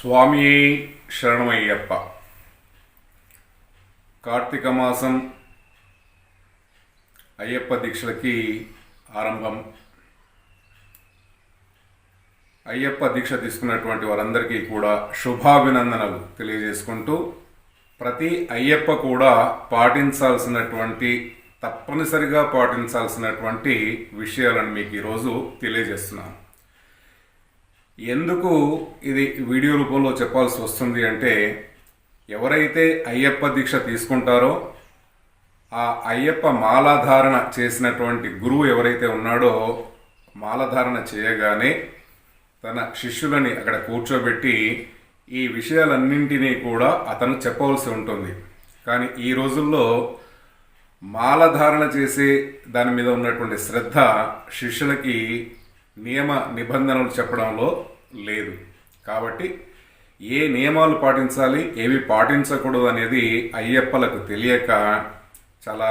స్వామి శరణమయ్యప్ప. కార్తీక మాసం అయ్యప్ప దీక్షలకి ఆరంభం. అయ్యప్ప దీక్ష తీసుకున్నటువంటి వారందరికీ కూడా శుభాభినందనలు తెలియజేసుకుంటూ ప్రతి అయ్యప్ప కూడా పాటించాల్సినటువంటి తప్పనిసరిగా పాటించాల్సినటువంటి విషయాలను మీకు ఈరోజు తెలియజేస్తున్నాను. ఎందుకు ఇది వీడియో రూపంలో చెప్పాల్సి వస్తుంది అంటే ఎవరైతే అయ్యప్ప దీక్ష తీసుకుంటారో ఆ అయ్యప్ప మాలాధారణ చేసినటువంటి గురువు ఎవరైతే ఉన్నాడో మాలధారణ చేయగానే తన శిష్యులని అక్కడ కూర్చోబెట్టి ఈ విషయాలన్నింటినీ కూడా అతను చెప్పవలసి ఉంటుంది. కానీ ఈ రోజుల్లో మాలధారణ చేసే దాని మీద ఉన్నటువంటి శ్రద్ధ శిష్యులకి నియమ నిబంధనలు చెప్పడంలో లేదు. కాబట్టి ఏ నియమాలు పాటించాలి ఏవి పాటించకూడదు అనేది అయ్యప్పలకు తెలియక చాలా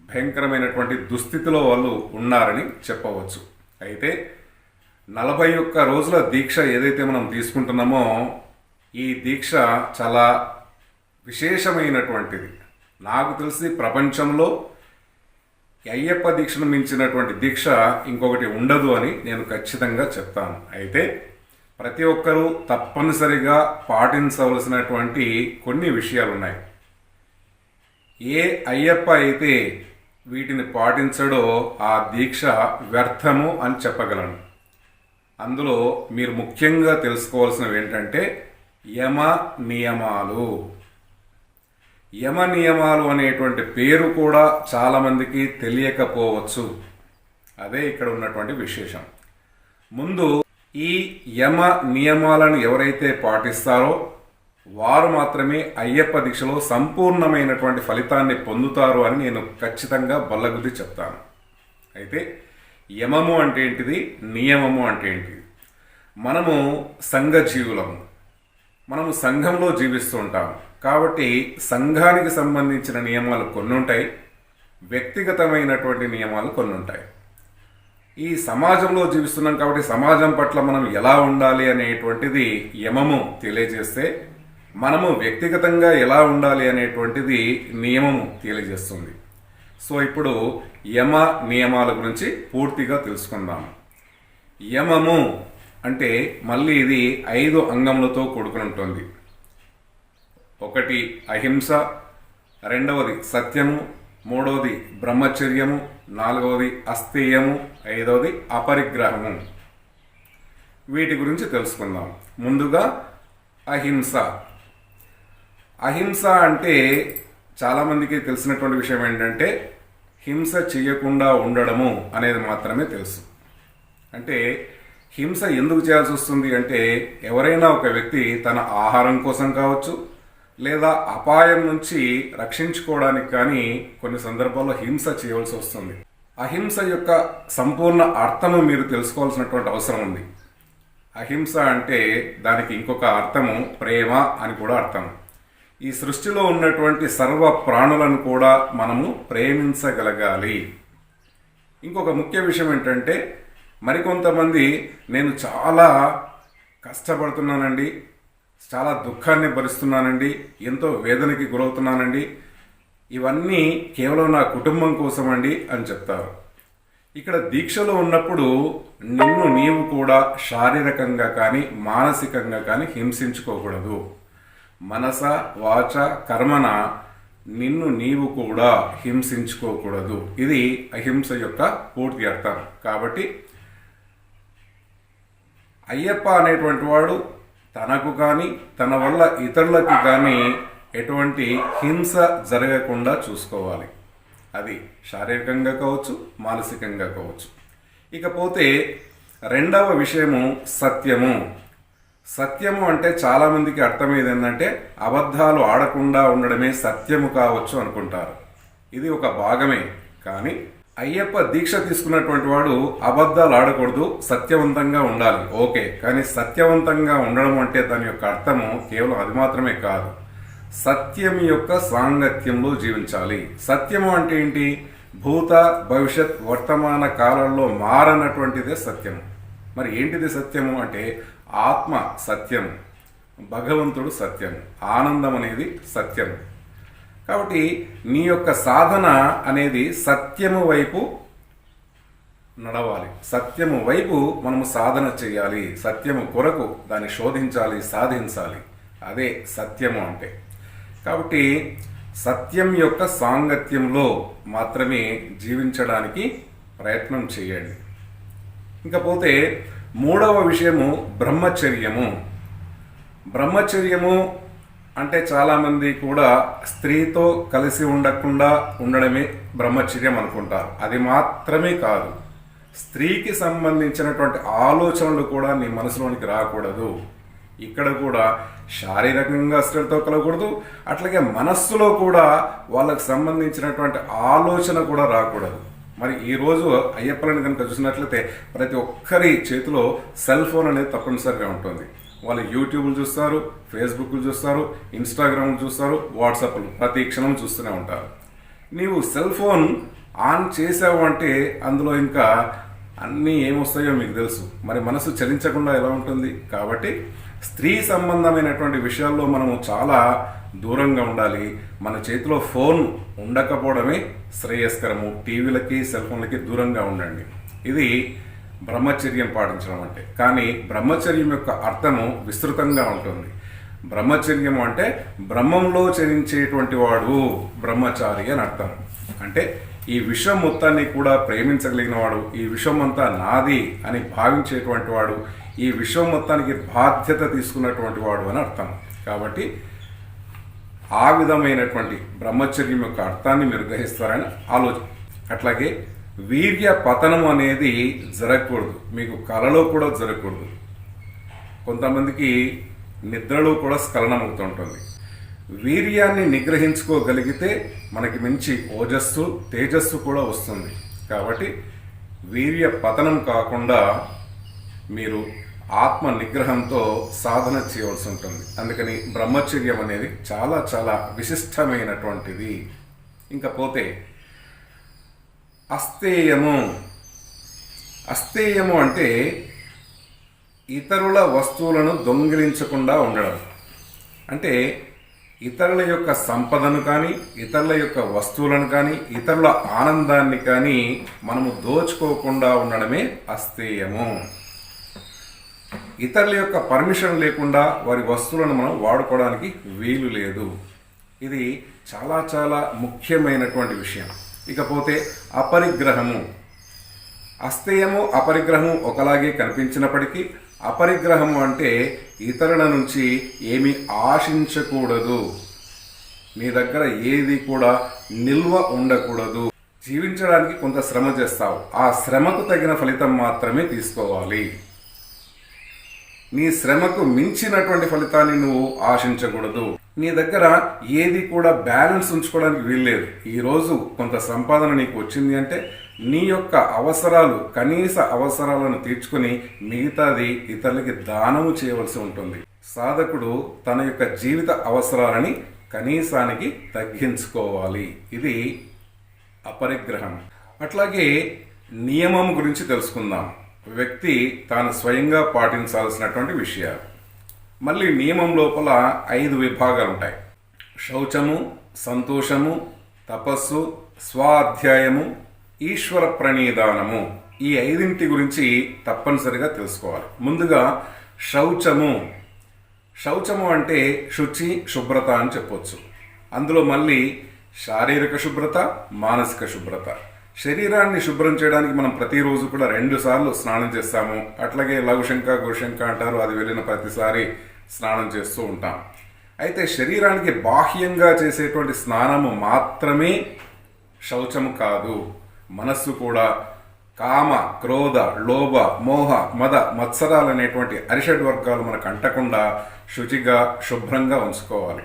భయంకరమైనటువంటి దుస్థితిలో వాళ్ళు ఉన్నారని చెప్పవచ్చు. అయితే నలభై ఒక్క రోజుల దీక్ష ఏదైతే మనం తీసుకుంటున్నామో ఈ దీక్ష చాలా విశేషమైనటువంటిది. నాకు తెలిసి ప్రపంచంలో అయ్యప్ప దీక్షను మించినటువంటి దీక్ష ఇంకొకటి ఉండదు అని నేను ఖచ్చితంగా చెప్తాను. అయితే ప్రతి ఒక్కరూ తప్పనిసరిగా పాటించవలసినటువంటి కొన్ని విషయాలు ఉన్నాయి ఏ అయ్యప్ప అయితే వీటిని పాటించడో ఆ దీక్ష వ్యర్థము అని చెప్పగలను. అందులో మీరు ముఖ్యంగా తెలుసుకోవాల్సినవి ఏంటంటే యమ నియమాలు. యమ నియమాలు అనేటువంటి పేరు కూడా చాలామందికి తెలియకపోవచ్చు. అదే ఇక్కడ ఉన్నటువంటి విశేషం. ముందు ఈ యమ నియమాలను ఎవరైతే పాటిస్తారో వారు మాత్రమే అయ్యప్ప దీక్షలో సంపూర్ణమైనటువంటి ఫలితాన్ని పొందుతారు అని నేను ఖచ్చితంగా బల్లగుద్ది చెప్తాను. అయితే యమము అంటే ఏంటిది? నియమము అంటే ఏంటిది? మనము సంఘ జీవులము మనము సంఘంలో జీవిస్తుంటాము. కాబట్టి సంఘానికి సంబంధించిన నియమాలు కొన్ని ఉంటాయి వ్యక్తిగతమైనటువంటి నియమాలు కొన్ని ఉంటాయి ఈ సమాజంలో జీవిస్తున్నాం కాబట్టి సమాజం పట్ల మనం ఎలా ఉండాలి అనేటువంటిది యమము తెలియజేస్తే మనము వ్యక్తిగతంగా ఎలా ఉండాలి అనేటువంటిది నియమము తెలియజేస్తుంది. సో ఇప్పుడు యమ నియమాల గురించి పూర్తిగా తెలుసుకుందాం. యమము అంటే మళ్ళీ ఇది ఐదు అంగములతో కూడుకుని ఉంటుంది ఒకటి అహింస రెండవది సత్యము మూడవది బ్రహ్మచర్యము నాలుగవది అస్థేయము ఐదవది అపరిగ్రహము. వీటి గురించి తెలుసుకుందాం. ముందుగా అహింస. అహింస అంటే చాలామందికి తెలిసినటువంటి విషయం ఏంటంటే హింస చేయకుండా ఉండడము అనేది మాత్రమే తెలుసు. అంటే హింస ఎందుకు చేయాల్సి వస్తుంది అంటే ఎవరైనా ఒక వ్యక్తి తన ఆహారం కోసం కావచ్చు లేదా అపాయం నుంచి రక్షించుకోవడానికి కానీ కొన్ని సందర్భాల్లో హింస చేయవలసి వస్తుంది. అహింస యొక్క సంపూర్ణ అర్థము మీరు తెలుసుకోవాల్సినటువంటి అవసరం ఉంది. అహింస అంటే దానికి ఇంకొక అర్థము ప్రేమ అని కూడా అర్థం. ఈ సృష్టిలో ఉన్నటువంటి సర్వ ప్రాణులను కూడా మనము ప్రేమించగలగాలి. ఇంకొక ముఖ్య విషయం ఏంటంటే మరికొంతమంది నేను చాలా కష్టపడుతున్నానండి చాలా దుఃఖాన్ని భరిస్తున్నానండి ఎంతో వేదనకి గురవుతున్నానండి. ఇవన్నీ కేవలం నా కుటుంబం కోసం అండి అని చెప్తారు. ఇక్కడ దీక్షలో ఉన్నప్పుడు నిన్ను నీవు కూడా శారీరకంగా కానీ మానసికంగా కానీ హింసించుకోకూడదు. మనస వాచ కర్మన నిన్ను నీవు కూడా హింసించుకోకూడదు. ఇది అహింస యొక్క పూర్తి అర్థం. కాబట్టి అయ్యప్ప అనేటువంటి వాడు తనకు కానీ తన వల్ల ఇతరులకి కానీ ఎటువంటి హింస జరగకుండా చూసుకోవాలి. అది శారీరకంగా కావచ్చు మానసికంగా కావచ్చు. ఇకపోతే రెండవ విషయము సత్యము. సత్యము అంటే చాలామందికి అర్థమయ్యేది ఏంటంటే అబద్ధాలు ఆడకుండా ఉండడమే సత్యము కావచ్చు అనుకుంటారు. ఇది ఒక భాగమే. కానీ అయ్యప్ప దీక్ష తీసుకున్నటువంటి వాడు అబద్ధాలు ఆడకూడదు సత్యవంతంగా ఉండాలి. ఓకే కానీ సత్యవంతంగా ఉండడం అంటే దాని యొక్క అర్థము కేవలం అది మాత్రమే కాదు. సత్యం యొక్క సాంగత్యంలో జీవించాలి. సత్యము అంటే ఏంటి? భూత భవిష్యత్ వర్తమాన కాలంలో మారనటువంటిదే సత్యము. మరి ఏంటిది సత్యము అంటే? ఆత్మ సత్యం భగవంతుడు సత్యం ఆనందం అనేది సత్యం. కాబట్టి నీ యొక్క సాధన అనేది సత్యము వైపు నడవాలి. సత్యము వైపు మనము సాధన చేయాలి. సత్యము కొరకు దాన్ని శోధించాలి సాధించాలి. అదే సత్యము అంటే. కాబట్టి సత్యం యొక్క సాంగత్యంలో మాత్రమే జీవించడానికి ప్రయత్నం చేయండి. ఇంకపోతే మూడవ విషయము బ్రహ్మచర్యము. బ్రహ్మచర్యము అంటే చాలామంది కూడా స్త్రీతో కలిసి ఉండకుండా ఉండడమే బ్రహ్మచర్యం అనుకుంటారు. అది మాత్రమే కాదు. స్త్రీకి సంబంధించినటువంటి ఆలోచనలు కూడా నీ మనసులోనికి రాకూడదు. ఇక్కడ కూడా శారీరకంగా స్త్రీలతో కలగకూడదు. అట్లాగే మనస్సులో కూడా వాళ్ళకి సంబంధించినటువంటి ఆలోచన కూడా రాకూడదు. మరి ఈరోజు అయ్యప్పలను కనుక చూసినట్లయితే ప్రతి ఒక్కరి చేతిలో సెల్ ఫోన్ అనేది తప్పనిసరిగా ఉంటుంది. వాళ్ళు యూట్యూబ్లు చూస్తారు ఫేస్బుక్లు చూస్తారు ఇన్స్టాగ్రామ్లు చూస్తారు వాట్సాప్లు ప్రతి క్షణం చూస్తూనే ఉంటారు. నీవు సెల్ ఫోన్ ఆన్ చేసావు అంటే అందులో ఇంకా అన్నీ ఏమొస్తాయో మీకు తెలుసు. మరి మనసు చలించకుండా ఎలా ఉంటుంది? కాబట్టి స్త్రీ సంబంధమైనటువంటి విషయాల్లో మనము చాలా దూరంగా ఉండాలి. మన చేతిలో ఫోన్ ఉండకపోవడమే శ్రేయస్కరము. టీవీలకి సెల్ ఫోన్లకి దూరంగా ఉండండి. ఇది బ్రహ్మచర్యం పాటించడం అంటే. కానీ బ్రహ్మచర్యం యొక్క అర్థము విస్తృతంగా ఉంటుంది. బ్రహ్మచర్యం అంటే బ్రహ్మంలో చరించేటువంటి వాడు బ్రహ్మచారి అని అర్థం. అంటే ఈ విషయం మొత్తాన్ని కూడా ప్రేమించగలిగిన వాడు ఈ విషయం అంతా నాది అని భావించేటువంటి వాడు ఈ విషయం మొత్తానికి బాధ్యత తీసుకున్నటువంటి వాడు అని అర్థం. కాబట్టి ఆ విధమైనటువంటి బ్రహ్మచర్యం యొక్క అర్థాన్ని మీరు గ్రహిస్తారని ఆలోచన అట్లాగే వీర్య పతనం అనేది జరగకూడదు. మీకు కలలో కూడా జరగకూడదు. కొంతమందికి నిద్రలో కూడా స్ఖలనం అవుతుంటుంది వీర్యాన్ని నిగ్రహించుకోగలిగితే మనకి మంచి ఓజస్సు తేజస్సు కూడా వస్తుంది. కాబట్టి వీర్య పతనం కాకుండా మీరు ఆత్మ నిగ్రహంతో సాధన చేయవలసి ఉంటుంది. అందుకని బ్రహ్మచర్యం అనేది చాలా చాలా విశిష్టమైనటువంటిది. ఇంకా పోతే అస్థేయము. అస్థేయము అంటే ఇతరుల వస్తువులను దొంగిలించకుండా ఉండడం. అంటే ఇతరుల యొక్క సంపదను కానీ ఇతరుల యొక్క వస్తువులను కానీ ఇతరుల ఆనందాన్ని కానీ మనము దోచుకోకుండా ఉండడమే అస్థేయము. ఇతరుల యొక్క పర్మిషన్ లేకుండా వారి వస్తువులను మనం వాడుకోవడానికి వీలు లేదు. ఇది చాలా చాలా ముఖ్యమైనటువంటి విషయం. ఇకపోతే అపరిగ్రహము. అస్థేయము అపరిగ్రహము ఒకలాగే కనిపించినప్పటికీ అపరిగ్రహము అంటే ఇతరుల నుంచి ఏమి ఆశించకూడదు. నీ దగ్గర ఏది కూడా నిల్వ ఉండకూడదు. జీవించడానికి కొంత శ్రమ చేస్తావు. ఆ శ్రమకు తగిన ఫలితం మాత్రమే తీసుకోవాలి. నీ శ్రమకు మించినటువంటి ఫలితాన్ని నువ్వు ఆశించకూడదు. నీ దగ్గర ఏది కూడా బ్యాలెన్స్ ఉంచుకోవడానికి వీల్లేదు. ఈరోజు కొంత సంపాదన నీకు వచ్చింది అంటే నీ యొక్క అవసరాలు కనీస అవసరాలను తీర్చుకుని మిగతాది ఇతరులకి దానము చేయవలసి ఉంటుంది. సాధకుడు తన యొక్క జీవిత అవసరాలని కనీసానికి తగ్గించుకోవాలి. ఇది అపరిగ్రహం. అట్లాగే నియమం గురించి తెలుసుకుందాం. వ్యక్తి తాను స్వయంగా పాటించాల్సినటువంటి విషయాలు. మళ్ళీ నియమం లోపల ఐదు విభాగాలు ఉంటాయి శౌచము సంతోషము తపస్సు స్వాధ్యాయము ఈశ్వర ప్రణీదానము. ఈ ఐదింటి గురించి తప్పనిసరిగా తెలుసుకోవాలి. ముందుగా శౌచము. శౌచము అంటే శుచి శుభ్రత అని చెప్పొచ్చు. అందులో మళ్ళీ శారీరక శుభ్రత మానసిక శుభ్రత. శరీరాన్ని శుభ్రం చేయడానికి మనం ప్రతిరోజు కూడా రెండు సార్లు స్నానం చేస్తాము. అట్లాగే లఘుశంక గురుశంక అంటారు. అది వెళ్ళిన ప్రతిసారి స్నానం చేస్తూ ఉంటాం. అయితే శరీరానికి బాహ్యంగా చేసేటువంటి స్నానము మాత్రమే శౌచము కాదు. మనస్సు కూడా కామ క్రోధ లోభ మోహ మద మత్సరాలు అనేటువంటి అరిషడ్ వర్గాలు మనకు అంటకుండా శుచిగా శుభ్రంగా ఉంచుకోవాలి.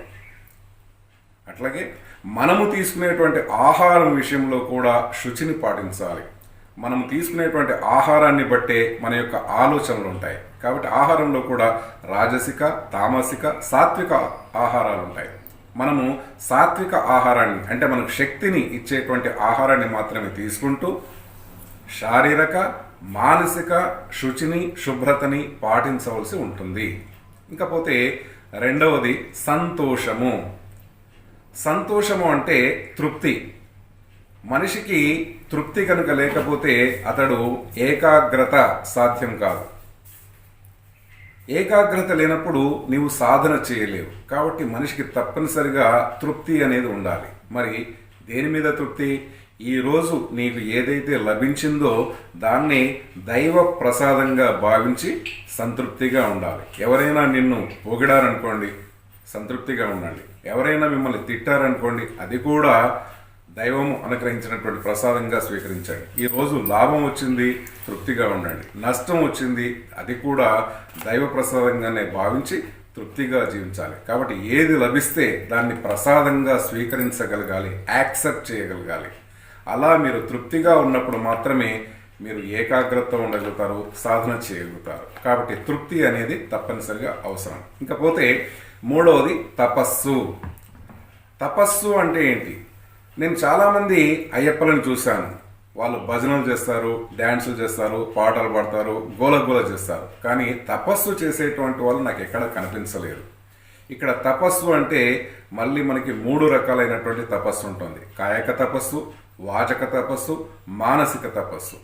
అట్లాగే మనము తీసుకునేటువంటి ఆహారం విషయంలో కూడా శుచిని పాటించాలి. మనం తీసుకునేటువంటి ఆహారాన్ని బట్టే మన యొక్క ఆలోచనలు ఉంటాయి. కాబట్టి ఆహారంలో కూడా రాజసిక తామసిక సాత్విక ఆహారాలు ఉంటాయి. మనము సాత్విక ఆహారాన్ని అంటే మనకు శక్తిని ఇచ్చేటువంటి ఆహారాన్ని మాత్రమే తీసుకుంటూ శారీరక మానసిక శుచిని శుభ్రతని పాటించవలసి ఉంటుంది. ఇంకపోతే రెండవది సంతోషము. సంతోషము అంటే తృప్తి. మనిషికి తృప్తి కనుక లేకపోతే అతడు ఏకాగ్రత సాధ్యం కాదు. ఏకాగ్రత లేనప్పుడు నీవు సాధన చేయలేవు. కాబట్టి మనిషికి తప్పనిసరిగా తృప్తి అనేది ఉండాలి. మరి దేని మీద తృప్తి? ఈ రోజు నీకు ఏదైతే లభించిందో దాన్ని దైవ ప్రసాదంగా భావించి సంతృప్తిగా ఉండాలి. ఎవరైనా నిన్ను పొగిడారనుకోండి సంతృప్తిగా ఉండండి. ఎవరైనా మిమ్మల్ని తిట్టారనుకోండి అది కూడా దైవం అనుగ్రహించినటువంటి ప్రసాదంగా స్వీకరించండి. ఈ రోజు లాభం వచ్చింది తృప్తిగా ఉండండి. నష్టం వచ్చింది అది కూడా దైవ ప్రసాదంగానే భావించి తృప్తిగా జీవించాలి. కాబట్టి ఏది లభిస్తే దాన్ని ప్రసాదంగా స్వీకరించగలగాలి యాక్సెప్ట్ చేయగలగాలి. అలా మీరు తృప్తిగా ఉన్నప్పుడు మాత్రమే మీరు ఏకాగ్రత ఉండగలుగుతారు సాధన చేయగలుగుతారు. కాబట్టి తృప్తి అనేది తప్పనిసరిగా అవసరం. ఇంకపోతే మూడవది తపస్సు. తపస్సు అంటే ఏంటి? నేను చాలామంది అయ్యప్పలను చూశాను. వాళ్ళు భజనలు చేస్తారు డ్యాన్సులు చేస్తారు పాటలు పాడతారు గోల గోల చేస్తారు. కానీ తపస్సు చేసేటువంటి వాళ్ళు నాకు ఎక్కడ కనిపించలేదు. ఇక్కడ తపస్సు అంటే మళ్ళీ మనకి మూడు రకాలైనటువంటి తపస్సు ఉంటుంది. కాయక తపస్సు వాచక తపస్సు మానసిక తపస్సు.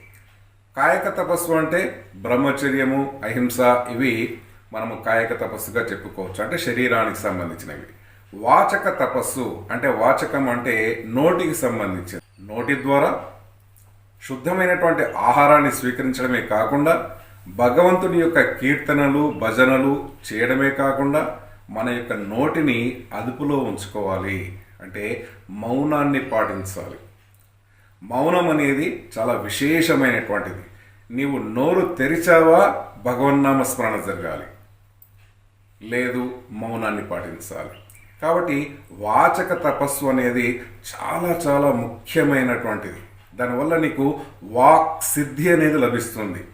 కాయక తపస్సు అంటే బ్రహ్మచర్యము అహింస ఇవి మనము కాయక తపస్సుగా చెప్పుకోవచ్చు. అంటే శరీరానికి సంబంధించినవి. వాచక తపస్సు అంటే వాచకం అంటే నోటికి సంబంధించింది నోటి ద్వారా శుద్ధమైనటువంటి ఆహారాన్ని స్వీకరించడమే కాకుండా భగవంతుని యొక్క కీర్తనలు భజనలు చేయడమే కాకుండా మన యొక్క నోటిని అదుపులో ఉంచుకోవాలి. అంటే మౌనాన్ని పాటించాలి. మౌనం అనేది చాలా విశేషమైనటువంటిది. నీవు నోరు తెరిచావా? భగవన్నామ స్మరణ జరగాలి. లేదు మౌనాన్ని పాటించాలి. కాబట్టి వాచక తపస్సు అనేది చాలా చాలా ముఖ్యమైనటువంటిది. దానివల్ల నీకు వాక్ సిద్ధి అనేది లభిస్తుంది.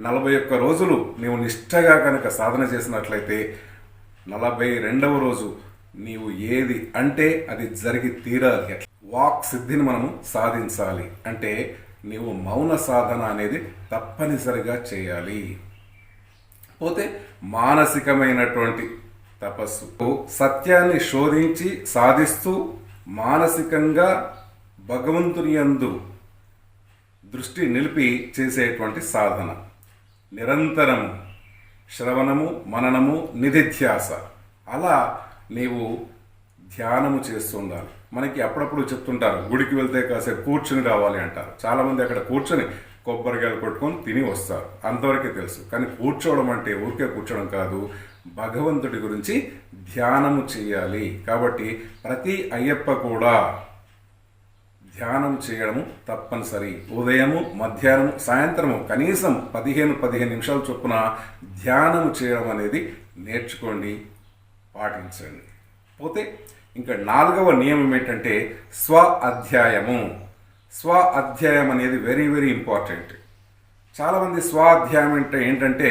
నలభై ఒక్క రోజులు నీవు నిష్టగా కనుక సాధన చేసినట్లయితే నలభై రెండవ రోజు నీవు ఏది అంటే అది జరిగి తీరాలి. వాక్ సిద్ధిని మనము సాధించాలి. అంటే నీవు మౌన సాధన అనేది తప్పనిసరిగా చేయాలి. పోతే మానసికమైనటువంటి తపస్సు. సత్యాన్ని శోధించి సాధిస్తూ మానసికంగా భగవంతుని యందు దృష్టి నిలిపి చేసేటువంటి సాధన. నిరంతరము శ్రవణము మననము నిధిధ్యాస. అలా నీవు ధ్యానము చేస్తుండాలి మనకి అప్పుడప్పుడు చెప్తుంటారు గుడికి వెళ్తే కాసేపు కూర్చుని రావాలి అంటారు. చాలామంది అక్కడ కూర్చొని కొబ్బరికాయలు కొట్టుకొని తిని వస్తారు. అంతవరకే తెలుసు. కానీ కూర్చోవడం అంటే ఊరికే కూర్చోవడం కాదు. భగవంతుడి గురించి ధ్యానము చేయాలి. కాబట్టి ప్రతి అయ్యప్ప కూడా ధ్యానం చేయడము తప్పనిసరి. ఉదయము మధ్యాహ్నము సాయంత్రము కనీసం పదిహేను పదిహేను నిమిషాల చొప్పున ధ్యానము చేయడం అనేది నేర్చుకోండి పాటించండి. పోతే ఇంకా నాలుగవ నియమం ఏంటంటే స్వ అధ్యాయము. స్వ అధ్యాయం అనేది వెరీ వెరీ ఇంపార్టెంట్ చాలామంది స్వ అధ్యాయం అంటే ఏంటంటే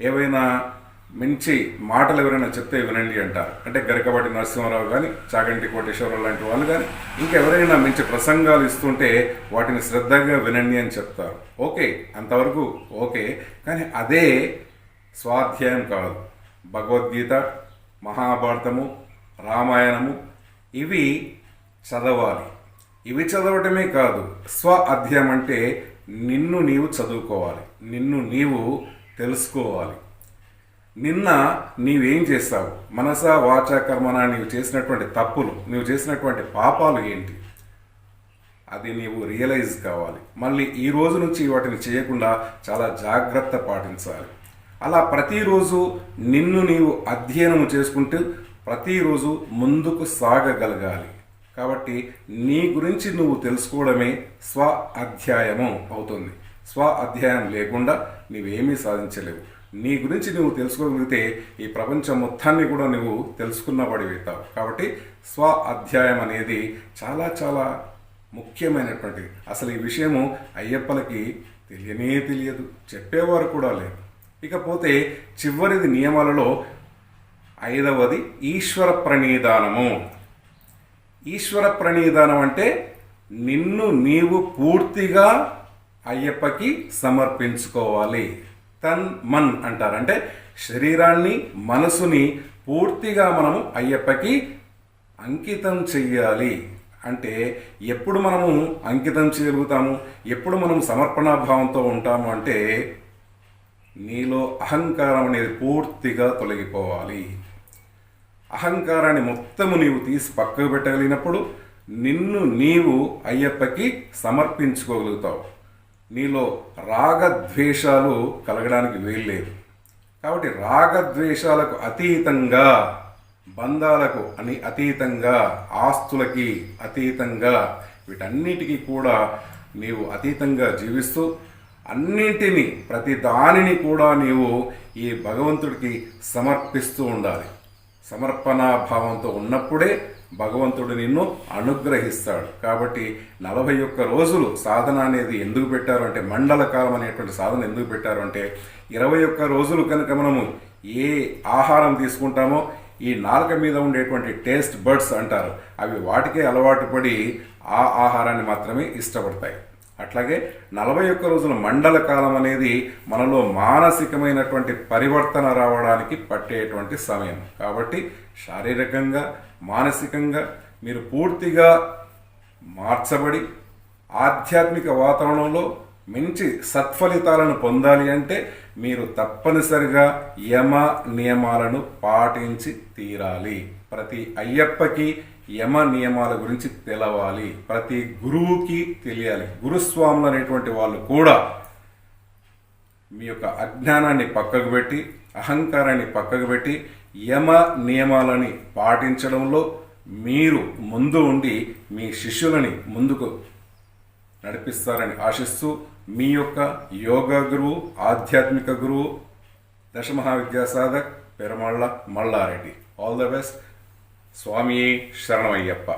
ఏవైనా మంచి మాటలు ఎవరైనా చెప్తే వినండి అంటారు. అంటే గరికపాటి నరసింహారావు కానీ చాగంటి కోటేశ్వరరావు లాంటి వాళ్ళు కానీ ఇంకెవరైనా మంచి ప్రసంగాలు ఇస్తుంటే వాటిని శ్రద్ధగా వినండి అని చెప్తారు. ఓకే అంతవరకు ఓకే కానీ అదే స్వాధ్యాయం కాదు. భగవద్గీత మహాభారతము రామాయణము ఇవి చదవాలి. ఇవి చదవటమే కాదు స్వ అధ్యాయం అంటే నిన్ను నీవు చదువుకోవాలి నిన్ను నీవు తెలుసుకోవాలి. నిన్న నీవేం చేస్తావు? మనస వాచ కర్మన నీవు చేసినటువంటి తప్పులు నీవు చేసినటువంటి పాపాలు ఏంటి? అది నీవు రియలైజ్ కావాలి. మళ్ళీ ఈ రోజు నుంచి వాటిని చేయకుండా చాలా జాగ్రత్త పాటించాలి. అలా ప్రతిరోజు నిన్ను నీవు అధ్యయనం చేసుకుంటూ ప్రతిరోజు ముందుకు సాగగలగాలి. కాబట్టి నీ గురించి నువ్వు తెలుసుకోవడమే స్వ అధ్యాయము అవుతుంది. స్వ అధ్యాయం లేకుండా నువ్వేమీ సాధించలేవు. నీ గురించి నువ్వు తెలుసుకోగలిగితే ఈ ప్రపంచం మొత్తాన్ని కూడా నువ్వు తెలుసుకున్న వాడివుతావు కాబట్టి స్వ అధ్యాయం అనేది చాలా చాలా ముఖ్యమైనటువంటిది. అసలు ఈ విషయము అయ్యప్పలకి తెలియనే తెలియదు. చెప్పేవారు కూడా లేదు ఇకపోతే చివరిది నియమాలలో ఐదవది ఈశ్వర ప్రణీదానము. ఈశ్వర ప్రణీదానం అంటే నిన్ను నీవు పూర్తిగా అయ్యప్పకి సమర్పించుకోవాలి. తన్ మన్ అంటారు. అంటే శరీరాన్ని మనసుని పూర్తిగా మనము అయ్యప్పకి అంకితం చెయ్యాలి. అంటే ఎప్పుడు మనము అంకితం చేయగలుగుతాము? ఎప్పుడు మనం సమర్పణా భావంతో ఉంటాము? అంటే నీలో అహంకారం అనేది పూర్తిగా తొలగిపోవాలి. అహంకారాన్ని మొత్తము నీవు తీసి పక్కకు పెట్టగలిగినప్పుడు నిన్ను నీవు అయ్యప్పకి సమర్పించుకోగలుగుతావు. నీలో రాగద్వేషాలు కలగడానికి వీల్లేదు కాబట్టి రాగద్వేషాలకు అతీతంగా బంధాలకు అని అతీతంగా ఆస్తులకి అతీతంగా వీటన్నిటికీ కూడా నీవు అతీతంగా జీవిస్తూ అన్నింటినీ ప్రతి దానిని కూడా నీవు ఈ భగవంతుడికి సమర్పిస్తూ ఉండాలి. సమర్పణా భావంతో ఉన్నప్పుడే భగవంతుడు నిన్ను అనుగ్రహిస్తాడు. కాబట్టి నలభై ఒక్క రోజులు సాధన అనేది ఎందుకు పెట్టారు అంటే మండల కాలం అనేటువంటి సాధన ఎందుకు పెట్టారు అంటే ఇరవై ఒక్క రోజులు కనుక మనము ఏ ఆహారం తీసుకుంటామో ఈ నాలుక మీద ఉండేటువంటి టేస్ట్ బర్డ్స్ అంటారు అవి వాటికే అలవాటు పడి ఆ ఆహారాన్ని మాత్రమే ఇష్టపడతాయి. అట్లాగే నలభై ఒక్క రోజుల మండల కాలం అనేది మనలో మానసికమైనటువంటి పరివర్తన రావడానికి పట్టేటువంటి సమయం. కాబట్టి శారీరకంగా మానసికంగా మీరు పూర్తిగా మార్చబడి ఆధ్యాత్మిక వాతావరణంలో మంచి సత్ఫలితాలను పొందాలి అంటే మీరు తప్పనిసరిగా యమ నియమాలను పాటించి తీరాలి. ప్రతి అయ్యప్పకి యమ నియమాల గురించి తెలవాలి. ప్రతి గురువుకి తెలియాలి. గురుస్వాములు అనేటువంటి వాళ్ళు కూడా మీ యొక్క అజ్ఞానాన్ని పక్కకు పెట్టి అహంకారాన్ని పక్కకు పెట్టి యమ నియమాలని పాటించడంలో మీరు ముందు ఉండి మీ శిష్యులని ముందుకు నడిపిస్తారని ఆశిస్తూ మీ యొక్క యోగా గురువు ఆధ్యాత్మిక గురువు దశమహావిద్యా సాధక్ Peramalla Mallareddy. All the best స్వామియే శరణమయ్యప్ప.